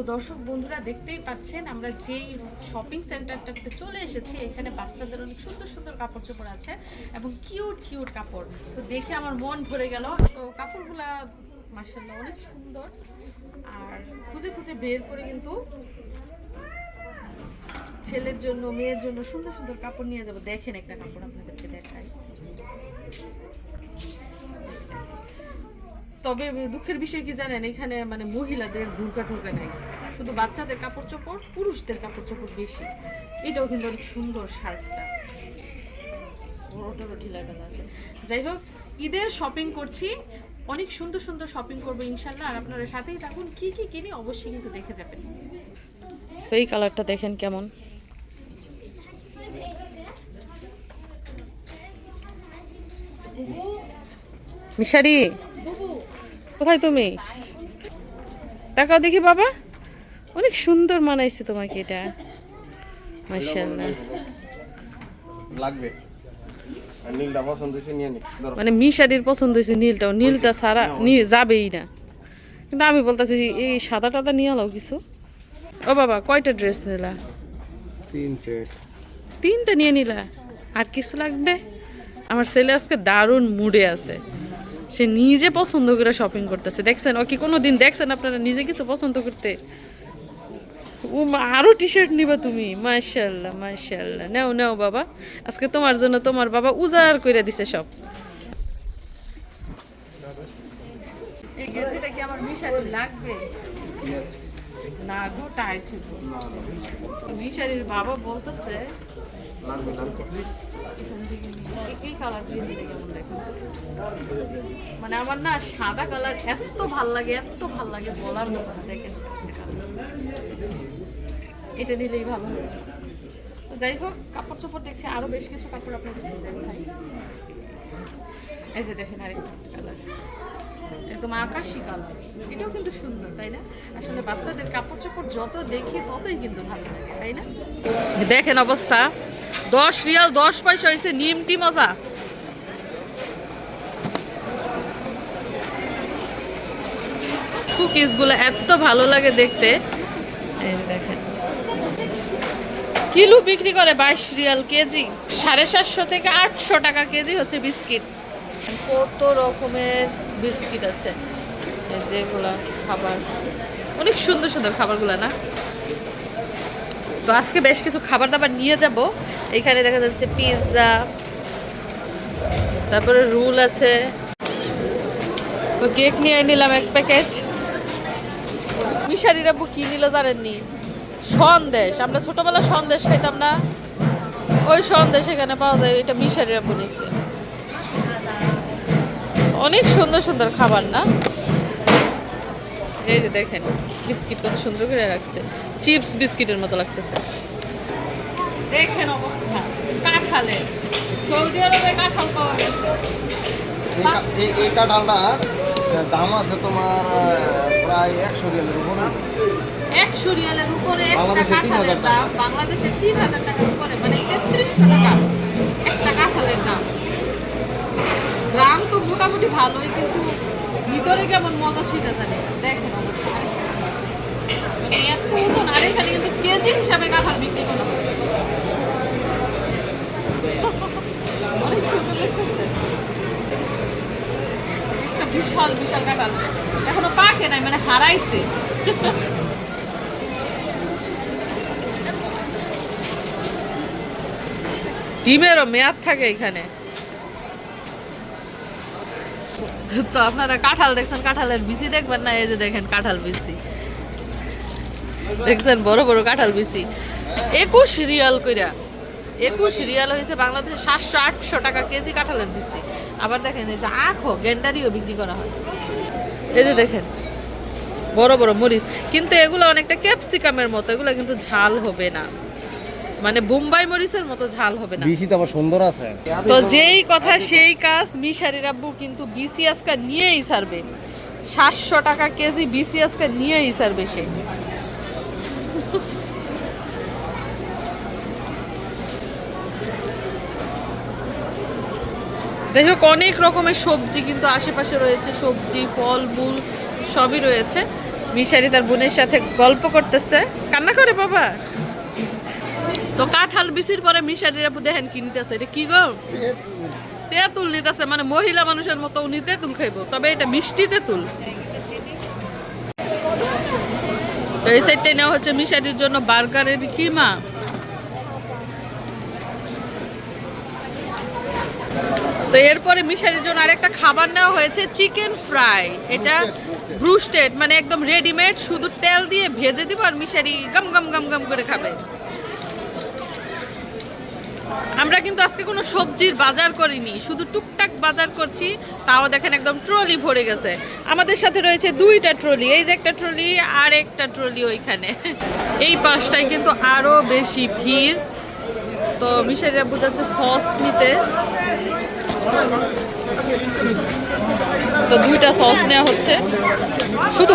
তো দর্শক বন্ধুরা দেখতেই পাচ্ছেন, আমরা যেই শপিং সেন্টারটাতে চলে এসেছি, এখানে বাচ্চাদের অনেক সুন্দর সুন্দর কাপড় চোপড় আছে এবং কিউট কিউট কাপড়। তো দেখে আমার মন ভরে গেল। তো কাপড়গুলা মার্শাল্লাহ অনেক সুন্দর। আর খুঁজে খুঁজে বের করে কিন্তু ছেলের জন্য, মেয়ের জন্য সুন্দর সুন্দর কাপড় নিয়ে যাব। দেখেন একটা কাপড় আপনাদেরকে দেখাই। তবে দুঃখের বিষয় কি জানেন, এখানে মানে মহিলাদের ভুরকা টুরকা নাই। শুধু বাচ্চাদের কাপড় চোপড়, পুরুষদের কাপড় চোপড় বেশি। এটাও কিন্তু অনেক সুন্দর শার্টটা। আছে। যাই হোক, ঈদের শপিং করছি। অনেক সুন্দর সুন্দর শপিং করব ইনশাল্লাহ। আর আপনারা সাথেই থাকুন। কি কি কিনি অবশ্যই কিন্তু দেখে যাবেন। তো এই কালারটা দেখেন কেমন। মিশারি কোথায় তুমি? তাকাও দেখি বাবা। অনেক সুন্দর মানাইছে তোমাকে এটা। মাশাআল্লাহ। লাগবে। নীলটা পছন্দ হয়েছে নিয়ে নি মানে মিশারির পছন্দ হয়েছে নীলটাও। নীলটা সারা নিয়ে যাবেই না। কিন্তু আমি বলতেছি এই সাদা টাদা নিয়ে আলো কিছু। ও বাবা কয়টা ড্রেস নিলা? তিন সেট। তিনটা নিয়ে নিলা? আর কিছু লাগবে? আমার ছেলে আজকে দারুণ মুডে আছে। সে নিজে পছন্দ করে শপিং করতেছে। দেখছেন? ও কি কোনো দিন দেখছেন আপনারা নিজে কিছু পছন্দ করতে? ও মা, আরও টি শার্ট নিবা তুমি। মাশাল্লাহ মাশাল্লাহ নাও নাও বাবা। আজকে তোমার জন্য তোমার বাবা উজাড় করে দিছে সব। না গো টাইট বাবা বলতেছে কালার মানে আমার না সাদা কালার এত ভালো লাগে, এত ভালো লাগে বলার মতো দেখেন। এটা নিলেই ভালো যাই হোক, কাপড় চোপড় দেখছি, আরও বেশ কিছু কাপড় আপনাদের দেখাই এই যে দেখেন আরেকটা কালার একদম আকাশি কালার এটাও কিন্তু সুন্দর, তাই না? আসলে বাচ্চাদের কাপড় চোপড় যত দেখি ততই কিন্তু ভালো লাগে, তাই না? দেখেন অবস্থা। দশ রিয়াল, দশ পয়সা হয়েছে নিমটি মজা। কুকিজগুলো এত ভালো লাগে দেখতে। কিলো বিক্রি করে বাইশ রিয়াল কেজি, সাড়ে সাতশো থেকে আটশো টাকা কেজি হচ্ছে বিস্কিট। কত রকমের বিস্কিট আছে। যেগুলো খাবার। অনেক সুন্দর সুন্দর খাবারগুলো, না? তো আজকে বেশ কিছু খাবার দাবার নিয়ে যাব। এখানে দেখা যাচ্ছে পিৎজা তারপরে রুল আছে। তো কেক নিয়ে নিলাম এক প্যাকেট মিশারির আব্বু কি নিল জানেননি? সন্দেশ। আমরা ছোটবেলা সন্দেশ খাইতাম না। ওই সন্দেশ এখানে পাওয়া যায়, এটা মিশারির আব্বু নিচ্ছে অনেক সুন্দর সুন্দর খাবার না? এই যে দেখেন বিস্কিট কত সুন্দর করে রাখছে। চিপস বিস্কিটের মতো লাগতেছে। দেখেন অবস্থা কাঁঠালের সৌদি আরবে কাঁঠাল পাওয়া গেছে। এই কা- এই- এই কাঁঠালটা দাম আছে তোমার প্রায় একশো রিয়ালের উপর। একশো রিয়ালের উপরে একটা বাংলাদেশে তিন হাজার কাঁঠালের দাম বাংলাদেশে তিন হাজার টাকার উপরে মানে তেত্রিশশো টাকা। একটা কাঁঠালের দাম। গ্রাম তো মোটামুটি ভালোই কিন্তু ভিতরে কেমন মজা সেটা জানি না। দেখেন অবস্থা আরেকটা। মানে এত ওজন আর এখানে কিন্তু কেজি হিসাবে কাঁঠাল বিক্রি করা অনেক সুন্দর লাগতেছে। বিশাল বিশাল কাঁঠাল। এখনও পাকে নাই মানে হারাইছে। ডিমেরও মেয়াদ থাকে এখানে। তো আপনারা কাঁঠাল দেখছেন কাঁঠালের বিচি দেখবেন না? এই যে দেখেন কাঁঠাল বিচি। দেখছেন বড় বড় কাঁঠাল বিচি। একুশ রিয়াল কইরা। একুশ রিয়াল হয়েছে বাংলাদেশে সাতশো আটশো টাকা কেজি কাঁঠালের বিচি। আবার দেখেন এই যে আখো গেন্ডারিও বিক্রি করা হয়। এই যে দেখেন বড় বড় মরিচ। কিন্তু এগুলো অনেকটা ক্যাপসিকামের মতো এগুলো কিন্তু ঝাল হবে না। মানে বোম্বাই মরিচের মতো ঝাল হবে না। বিসি তো আবার সুন্দর আছে। তো যেই কথা সেই কাজ মিশারির আব্বু কিন্তু বিসি আজকে নিয়েই সারবে সাতশো টাকা কেজি বিসি আজকে নিয়েই সারবে সে। যাই হোক, অনেক রকমের সবজি কিন্তু আশেপাশে রয়েছে। সবজি, ফল, মূল সবই রয়েছে। মিশারি তার বোনের সাথে গল্প করতেছে। কান্না করে বাবা। তো কাঁঠাল বিচির পরে মিশারির আপু দেখেন কি নিতেছে। এটা কি গো? তেঁতুল নিতেছে মানে মহিলা মানুষের মতো উনি তেঁতুল খাইবো। তবে এটা মিষ্টি তেঁতুল। এই সাইডটা নেওয়া হচ্ছে মিশারির জন্য বার্গারের কিমা। তো এরপরে মিশারির জন্য আরেকটা খাবার নেওয়া হয়েছে চিকেন ফ্রাই এটা ব্রুস্টেড মানে একদম রেডিমেড শুধু তেল দিয়ে ভেজে দিব আর মিশারি গম গম গম গম করে খাবে। আমরা কিন্তু আজকে কোনো সবজির বাজার করিনি শুধু টুকটাক বাজার করছি তাও দেখেন একদম ট্রলি ভরে গেছে। আমাদের সাথে রয়েছে দুইটা ট্রলি এই যে একটা ট্রলি আর একটা ট্রলি ওইখানে। এই পাশটায় কিন্তু আরও বেশি ভিড়। তো মিশারিরা বোঝাচ্ছে সস নিতে। তো দুইটা সস নেওয়া হচ্ছে। শুধু